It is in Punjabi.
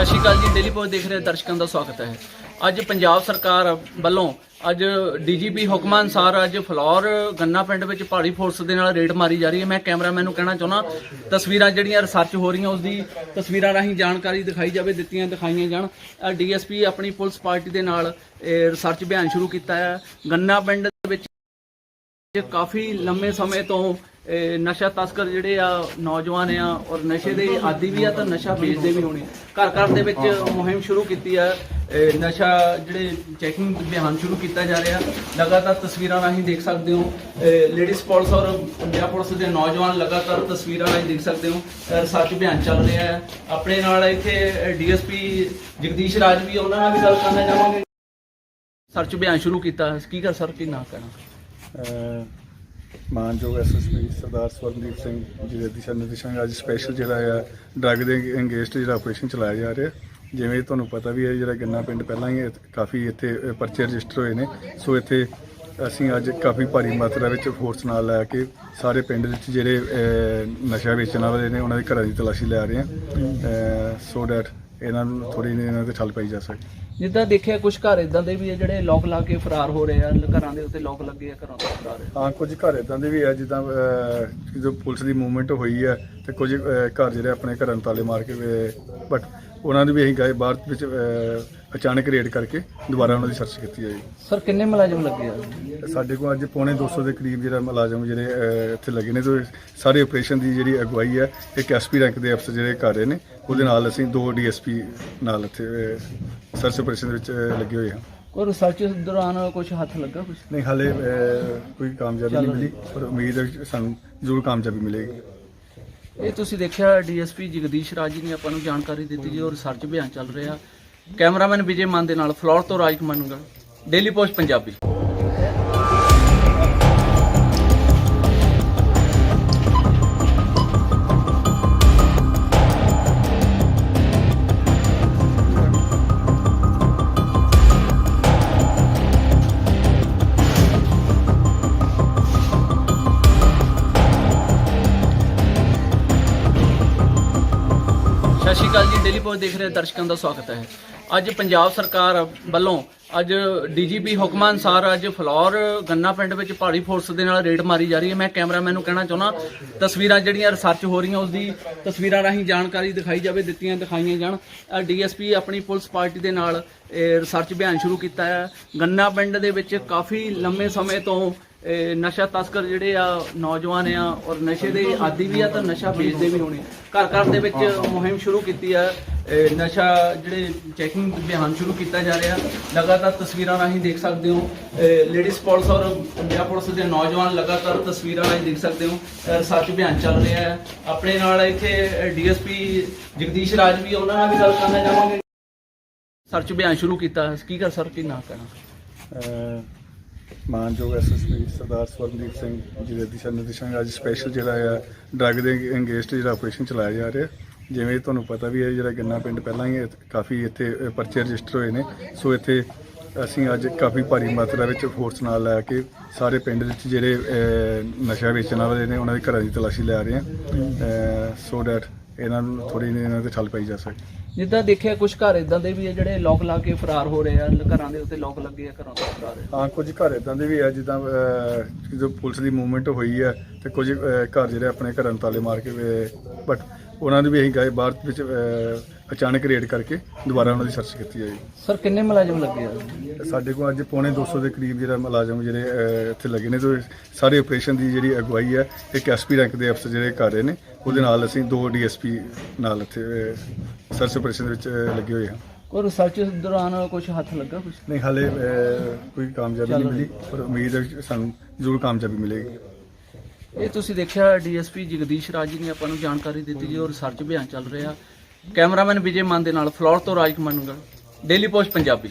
ਸਤਿ ਸ਼੍ਰੀ ਅਕਾਲ ਜੀ ਡੇਲੀ ਪੋਸਟ ਦੇਖ ਰਹੇ ਦਰਸ਼ਕਾਂ ਦਾ ਸਵਾਗਤ ਹੈ। ਅੱਜ ਪੰਜਾਬ ਸਰਕਾਰ ਵੱਲੋਂ ਅੱਜ ਡੀਜੀਪੀ ਹੁਕਮਾਂ ਅਨਸਾਰ ਅੱਜ ਫਲੋਰ ਗੰਨਾ ਪਿੰਡ ਵਿੱਚ ਪਹਾੜੀ ਫੋਰਸ ਦੇ ਨਾਲ ਰੇਡ ਮਾਰੀ ਜਾ ਰਹੀ ਹੈ। ਮੈਂ ਕੈਮਰਾਮੈਨ ਨੂੰ ਕਹਿਣਾ ਚਾਹੁੰਦਾ, ਤਸਵੀਰਾਂ ਜਿਹੜੀਆਂ ਰਿਸਰਚ ਹੋ ਰਹੀਆਂ ਉਸ ਦੀ ਤਸਵੀਰਾਂ ਰਾਹੀਂ ਜਾਣਕਾਰੀ ਦਿਖਾਈ ਜਾਵੇ, ਦਿੱਤੀਆਂ ਦਿਖਾਈਆਂ ਜਾਣ। ਡੀਐਸਪੀ ਆਪਣੀ ਪੁਲਿਸ ਪਾਰਟੀ ਦੇ ਨਾਲ ਰਿਸਰਚ ਅਭਿਆਨ ਸ਼ੁਰੂ ਕੀਤਾ ਹੈ। ਗੰਨਾ ਪਿੰਡ ਵਿੱਚ ਜੇ ਕਾਫੀ ਲੰਮੇ ਸਮੇਂ ਤੋਂ ਨਸ਼ਾ ਤਸਕਰ ਜਿਹੜੇ ਆ ਨੌਜਵਾਨ ਆ ਔਰ ਨਸ਼ੇ ਦੇ ਆਦੀ ਵੀ ਆ ਤਾਂ ਨਸ਼ਾ ਵੇਚਦੇ ਵੀ ਹੋਣੇ ਘਰ ਘਰ ਦੇ ਵਿੱਚ ਮੁਹਿੰਮ ਸ਼ੁਰੂ ਕੀਤੀ ਆ ਨਸ਼ਾ ਜਿਹੜੇ ਚੈਕਿੰਗ ਅਭਿਆਨ ਸ਼ੁਰੂ ਕੀਤਾ ਜਾ ਰਿਹਾ। ਲਗਾਤਾਰ ਤਸਵੀਰਾਂ ਰਾਹੀਂ ਦੇਖ ਸਕਦੇ ਹੋ ਲੇਡੀਜ਼ ਪੁਲਿਸ ਔਰ ਪੰਜਾਬ ਪੁਲਿਸ ਦੇ ਨੌਜਵਾਨ ਲਗਾਤਾਰ ਤਸਵੀਰਾਂ ਰਾਹੀਂ ਦੇਖ ਸਕਦੇ ਹੋ ਰਿਸਰਚ ਅਭਿਆਨ ਚੱਲ ਰਿਹਾ ਹੈ। ਆਪਣੇ ਨਾਲ ਇੱਥੇ ਡੀਐਸਪੀ ਜਗਦੀਸ਼ ਰਾਜ ਵੀ ਉਹਨਾਂ ਨਾਲ ਵੀ ਗੱਲ ਕਰਨਾ ਚਾਹਾਂਗੇ। ਸਰਚ ਅਭਿਆਨ ਸ਼ੁਰੂ ਕੀਤਾ। ਕੀ ਕਰ ਸਰ? ਕੀ ਨਾ ਕਹਿਣਾ? ਮਾਨਯੋਗ ਐਸਐਸਪੀ ਸਰਦਾਰ ਸਵਰਨਦੀਪ ਸਿੰਘ ਜੀ ਦੇ ਦਿਸ਼ਾ ਨਿਰਦੇਸ਼ਾਂ ਅੱਜ ਸਪੈਸ਼ਲ ਜਿਹੜਾ ਆ ਡਰੱਗ ਦੇ ਅਗੇਂਸਟ ਜਿਹੜਾ ਆਪਰੇਸ਼ਨ ਚਲਾਇਆ ਜਾ ਰਿਹਾ। ਜਿਵੇਂ ਤੁਹਾਨੂੰ ਪਤਾ ਵੀ ਹੈ, ਜਿਹੜਾ ਗੰਨਾ ਪਿੰਡ ਪਹਿਲਾਂ ਹੀ ਕਾਫੀ ਇੱਥੇ ਪਰਚੇ ਰਜਿਸਟਰ ਹੋਏ ਨੇ। ਸੋ ਇੱਥੇ ਅਸੀਂ ਅੱਜ ਕਾਫੀ ਭਾਰੀ ਮਾਤਰਾ ਵਿੱਚ ਫੋਰਸ ਨਾਲ ਲੈ ਕੇ ਸਾਰੇ ਪਿੰਡ ਵਿੱਚ ਜਿਹੜੇ ਨਸ਼ਾ ਵੇਚਣ ਵਾਲੇ ਨੇ, ਉਹਨਾਂ ਦੇ ਘਰਾਂ ਦੀ ਤਲਾਸ਼ੀ ਲੈ ਰਹੇ ਹਾਂ। ਸੋ ਦੈਟ ਇਹਨਾਂ ਨੂੰ ਥੋੜੀ ਇਹਨਾਂ ਤੇ ਠੱਲ ਪਈ ਜਾ ਸਕੇ। ਜਿੱਦਾਂ ਦੇਖਿਆ ਕੁਝ ਘਰ ਇਦਾਂ ਦੇ ਵੀ ਆ ਜਿਹੜੇ ਲੋਕ ਲਾ ਕੇ ਫਰਾਰ ਹੋ ਰਹੇ ਆ ਘਰਾਂ ਦੇ ਉੱਤੇ ਲੋਕ ਲੱਗੇ ਆ ਘਰਾਂ ਤੋਂ ਫਰਾਰ ਆ। ਹਾਂ ਕੁਝ ਘਰ ਇਦਾਂ ਦੇ ਵੀ ਆ ਜਿੱਦਾਂ ਅਹ, ਜਦੋਂ ਪੁਲਿਸ ਦੀ ਮੂਵਮੈਂਟ ਹੋਈ ਹੈ ਤੇ ਕੁਝ ਅਹ, ਘਰ ਜਿਹੜੇ ਆਪਣੇ ਘਰਾਂ ਨੂੰ ਤਾਲੇ ਮਾਰ ਕੇ ਬਟ ਉਹਨਾਂ ਦੀ ਵੀ ਅਸੀਂ ਗਏ ਬਾਹਰ ਵਿੱਚ ਅਹ, ਅਚਾਨਕ ਰੇਡ ਕਰਕੇ ਦੁਬਾਰਾ ਉਹਨਾਂ ਦੀ ਸਰਚ ਕੀਤੀ ਹੈ ਜੀ। ਸਰ ਕਿੰਨੇ ਮੁਲਾਜ਼ਮ ਲੱਗੇ ਆ? ਸਾਡੇ ਕੋਲ ਅੱਜ ਪੌਣੇ 200 ਦੇ ਕਰੀਬ ਜਿਹੜਾ ਮੁਲਾਜ਼ਮ ਜਿਹੜੇ ਅਹ, ਇੱਥੇ ਲੱਗੇ ਨੇ ਤੇ ਸਾਰੇ ਆਪਰੇਸ਼ਨ ਦੀ ਜਿਹੜੀ ਅਗਵਾਈ ਹੈ ਇੱਕ ਐਸਪੀ ਰੈਂਕ ਦੇ ਅਫਸਰ ਜਿਹੜੇ ਕਰ ਰਹੇ ਨੇ ਉਹਦੇ ਨਾਲ ਅਸੀਂ ਦੋ ਡੀਐਸਪੀ ਨਾਲ ਇੱਥੇ ਸਰਚ ਆਪਰੇਸ਼ਨ ਦੇ ਵਿੱਚ ਅਹ, ਲੱਗੇ ਹੋਏ ਹਾਂ। ਕੋਈ ਰਿਸਰਚ ਦੌਰਾਨ ਕੁਝ ਹੱਥ ਲੱਗਾ ਕੁਝ ਨਹੀਂ ਹਾਲੇ ਅਹ, ਕੋਈ ਕਾਮਯਾਬੀ ਨਹੀਂ ਮਿਲੀ ਪਰ ਉਮੀਦ ਹੈ ਕਿ ਸਾਨੂੰ ਜ਼ਰੂਰ ਕਾਮਯਾਬੀ ਮਿਲੇਗੀ। ਇਹ ਤੁਸੀਂ ਦੇਖਿਆ ਡੀਐਸਪੀ ਜਗਦੀਸ਼ ਰਾਜ ਜੀ ਨੇ ਆਪਾਂ ਨੂੰ ਜਾਣਕਾਰੀ ਦਿੱਤੀ ਜੀ, ਔਰ ਰਿਸਰਚ ਅਭਿਆਨ ਚੱਲ ਰਿਹਾ। ਕੈਮਰਾਮੈਨ ਵਿਜੇ ਮਾਨ ਦੇ ਨਾਲ ਫਲੋਰ ਤੋਂ ਰਾਜ ਕਮਾਨੂਗਾ ਡੇਲੀ ਪੋਸਟ ਪੰਜਾਬੀ। ਸਤਿ ਸ਼੍ਰੀ ਅਕਾਲ ਜੀ ਡੇਲੀ ਪੋਸਟ ਦੇਖ ਰਹੇ ਦਰਸ਼ਕਾਂ ਦਾ ਸਵਾਗਤ ਹੈ। ਅੱਜ ਪੰਜਾਬ ਸਰਕਾਰ ਵੱਲੋਂ ਅੱਜ ਡੀਜੀਪੀ ਹੁਕਮਾਂ ਅਨਸਾਰ ਅੱਜ ਫਲੋਰ ਗੰਨਾ ਪਿੰਡ ਵਿੱਚ ਪਹਾੜੀ ਫੋਰਸ ਦੇ ਨਾਲ ਰੇਡ ਮਾਰੀ ਜਾ ਰਹੀ ਹੈ। ਮੈਂ ਕੈਮਰਾਮੈਨ ਨੂੰ ਕਹਿਣਾ ਚਾਹੁੰਦਾ, ਤਸਵੀਰਾਂ ਜਿਹੜੀਆਂ ਰਿਸਰਚ ਹੋ ਰਹੀਆਂ ਉਸ ਦੀ ਤਸਵੀਰਾਂ ਰਾਹੀਂ ਜਾਣਕਾਰੀ ਦਿਖਾਈ ਜਾਵੇ, ਦਿੱਤੀਆਂ ਦਿਖਾਈਆਂ ਜਾਣ। ਡੀਐਸਪੀ ਆਪਣੀ ਪੁਲਿਸ ਪਾਰਟੀ ਦੇ ਨਾਲ ਰਿਸਰਚ ਅਭਿਆਨ ਸ਼ੁਰੂ ਕੀਤਾ ਹੈ। ਗੰਨਾ ਪਿੰਡ ਦੇ ਵਿੱਚ ਕਾਫੀ ਲੰਮੇ ਸਮੇਂ ਤੋਂ ਨਸ਼ਾ ਤਸਕਰ ਜਿਹੜੇ ਆ ਨੌਜਵਾਨ ਆ ਔਰ ਨਸ਼ੇ ਦੇ ਆਦੀ ਵੀ ਆ ਤਾਂ ਨਸ਼ਾ ਵੇਚਦੇ ਵੀ ਹੋਣੇ। ਘਰ ਘਰ ਦੇ ਵਿੱਚ ਮੁਹਿੰਮ ਸ਼ੁਰੂ ਕੀਤੀ ਆ। ਨਸ਼ਾ ਜਿਹੜੇ ਚੈਕਿੰਗ ਅਭਿਆਨ ਸ਼ੁਰੂ ਕੀਤਾ ਜਾ ਰਿਹਾ। ਲਗਾਤਾਰ ਤਸਵੀਰਾਂ ਰਾਹੀਂ ਦੇਖ ਸਕਦੇ ਹੋ। ਲੇਡੀਜ਼ ਪੁਲਿਸ ਔਰ ਪੰਜਾਬ ਪੁਲਿਸ ਦੇ ਨੌਜਵਾਨ ਲਗਾਤਾਰ ਤਸਵੀਰਾਂ ਰਾਹੀਂ ਦੇਖ ਸਕਦੇ ਹੋ। ਰਿਸਰਚ ਅਭਿਆਨ ਚੱਲ ਰਿਹਾ ਹੈ। ਆਪਣੇ ਨਾਲ ਇੱਥੇ ਡੀਐਸਪੀ ਜਗਦੀਸ਼ ਰਾਜ ਵੀ ਉਹਨਾਂ ਨਾਲ ਵੀ ਗੱਲ ਕਰਨਾ ਚਾਹਾਂਗੇ। ਸਰਚ ਅਭਿਆਨ ਸ਼ੁਰੂ ਕੀਤਾ। ਕੀ ਕਰ ਸਰ? ਕੀ ਨਾ ਕਰਾਂ ਮਾਨਯੋਗ ਐਸਐਸਪੀ ਸਰਦਾਰ ਸਵਰਨਦੀਪ ਸਿੰਘ ਜੀ ਦੇ ਦਿਸ਼ਾ ਨਿਰਦੇਸ਼ਾਂ ਅੱਜ ਸਪੈਸ਼ਲ ਜਿਹੜਾ ਆ ਡਰੱਗ ਦੇ ਅਗੇਂਸਟ ਜਿਹੜਾ ਆਪਰੇਸ਼ਨ ਚਲਾਇਆ ਜਾ ਰਿਹਾ। ਜਿਵੇਂ ਤੁਹਾਨੂੰ ਪਤਾ ਵੀ ਹੈ, ਜਿਹੜਾ ਗੰਨਾ ਪਿੰਡ ਪਹਿਲਾਂ ਹੀ ਇਹ ਕਾਫੀ ਇੱਥੇ ਪਰਚੇ ਰਜਿਸਟਰ ਹੋਏ ਨੇ। ਸੋ ਇੱਥੇ ਅਸੀਂ ਅੱਜ ਕਾਫੀ ਭਾਰੀ ਮਾਤਰਾ ਵਿੱਚ ਫੋਰਸ ਨਾਲ ਲੈ ਕੇ ਸਾਰੇ ਪਿੰਡ ਵਿੱਚ ਜਿਹੜੇ ਨਸ਼ਾ ਵੇਚਣ ਵਾਲੇ ਨੇ, ਉਹਨਾਂ ਦੇ ਘਰਾਂ ਦੀ ਤਲਾਸ਼ੀ ਲੈ ਰਹੇ ਹਾਂ। ਸੋ ਦੈਟ ਇਹਨਾਂ ਨੂੰ ਥੋੜੀ ਇਹਨਾਂ ਤੇ ਠੱਲ ਪਾਈ ਜਾ ਸਕੇ। ਜਿੱਦਾਂ ਦੇਖਿਆ ਕੁਝ ਘਰ ਇਦਾਂ ਦੇ ਵੀ ਆ ਜਿਹੜੇ ਲੋਕ ਲਾ ਕੇ ਫਰਾਰ ਹੋ ਰਹੇ ਆ ਘਰਾਂ ਦੇ ਉੱਤੇ ਲੋਕ ਲੱਗੇ ਆ ਘਰਾਂ ਤੋਂ ਫਰਾਰ ਆ। ਹਾਂ ਕੁਝ ਘਰ ਇਦਾਂ ਦੇ ਵੀ ਆ ਜਿੱਦਾਂ ਅਹ, ਜਦੋਂ ਪੁਲਿਸ ਦੀ ਮੂਵਮੈਂਟ ਹੋਈ ਹੈ ਤੇ ਕੁਝ ਅਹ, ਘਰ ਜਿਹੜੇ ਆਪਣੇ ਘਰਾਂ ਨੂੰ ਤਾਲੇ ਮਾਰ ਕੇ ਬਟ ਉਹਨਾਂ ਦੀ ਵੀ ਅਸੀਂ ਗਏ ਬਾਹਰ ਵਿੱਚ ਅਹ, ਅਚਾਨਕ ਰੇਡ ਕਰਕੇ ਦੁਬਾਰਾ ਉਹਨਾਂ ਦੀ ਸਰਚ ਕੀਤੀ ਹੈ ਜੀ। ਸਰ ਕਿੰਨੇ ਮੁਲਾਜ਼ਮ ਲੱਗੇ ਆ? ਸਾਡੇ ਕੋਲ ਅੱਜ ਪੌਣੇ 200 ਦੇ ਕਰੀਬ ਜਿਹੜਾ ਮੁਲਾਜ਼ਮ ਜਿਹੜੇ ਅਹ, ਇੱਥੇ ਲੱਗੇ ਨੇ ਤੇ ਸਾਰੇ ਆਪਰੇਸ਼ਨ ਦੀ ਜਿਹੜੀ ਅਗਵਾਈ ਹੈ ਇੱਕ ਐਸਪੀ ਰੈਂਕ ਦੇ ਅਫਸਰ ਜਿਹੜੇ ਕਰ ਰਹੇ ਨੇ ਉਹਦੇ ਨਾਲ ਅਸੀਂ ਦੋ ਡੀਐਸਪੀ ਨਾਲ ਇੱਥੇ ਸਰਚ ਆਪਰੇਸ਼ਨ ਦੇ ਵਿੱਚ ਲੱਗੇ ਹੋਏ ਹਾਂ। ਕੋਈ ਰਿਸਰਚ ਦੌਰਾਨ ਕੁਝ ਹੱਥ ਲੱਗਾ ਕੁਝ ਨਹੀਂ ਹਾਲੇ ਕੋਈ ਕਾਮਯਾਬੀ ਨਹੀਂ ਮਿਲੀ ਪਰ ਉਮੀਦ ਹੈ ਕਿ ਸਾਨੂੰ ਜ਼ਰੂਰ ਕਾਮਯਾਬੀ ਮਿਲੇਗੀ। ਇਹ ਤੁਸੀਂ ਦੇਖਿਆ ਡੀਐਸਪੀ ਜਗਦੀਸ਼ ਰਾਜ ਜੀ ਨੇ ਆਪਾਂ ਨੂੰ ਜਾਣਕਾਰੀ ਦਿੱਤੀ ਜੀ ਔਰ ਰਿਸਰਚ ਅਭਿਆਨ ਚੱਲ ਰਿਹਾ। ਕੈਮਰਾਮੈਨ ਵਿਜੇ ਮਾਨ ਦੇ ਨਾਲ ਫਲੋਰ ਤੋਂ ਰਾਜ ਕਮਾਨੂਗਾ ਡੇਲੀ ਪੋਸਟ ਪੰਜਾਬੀ।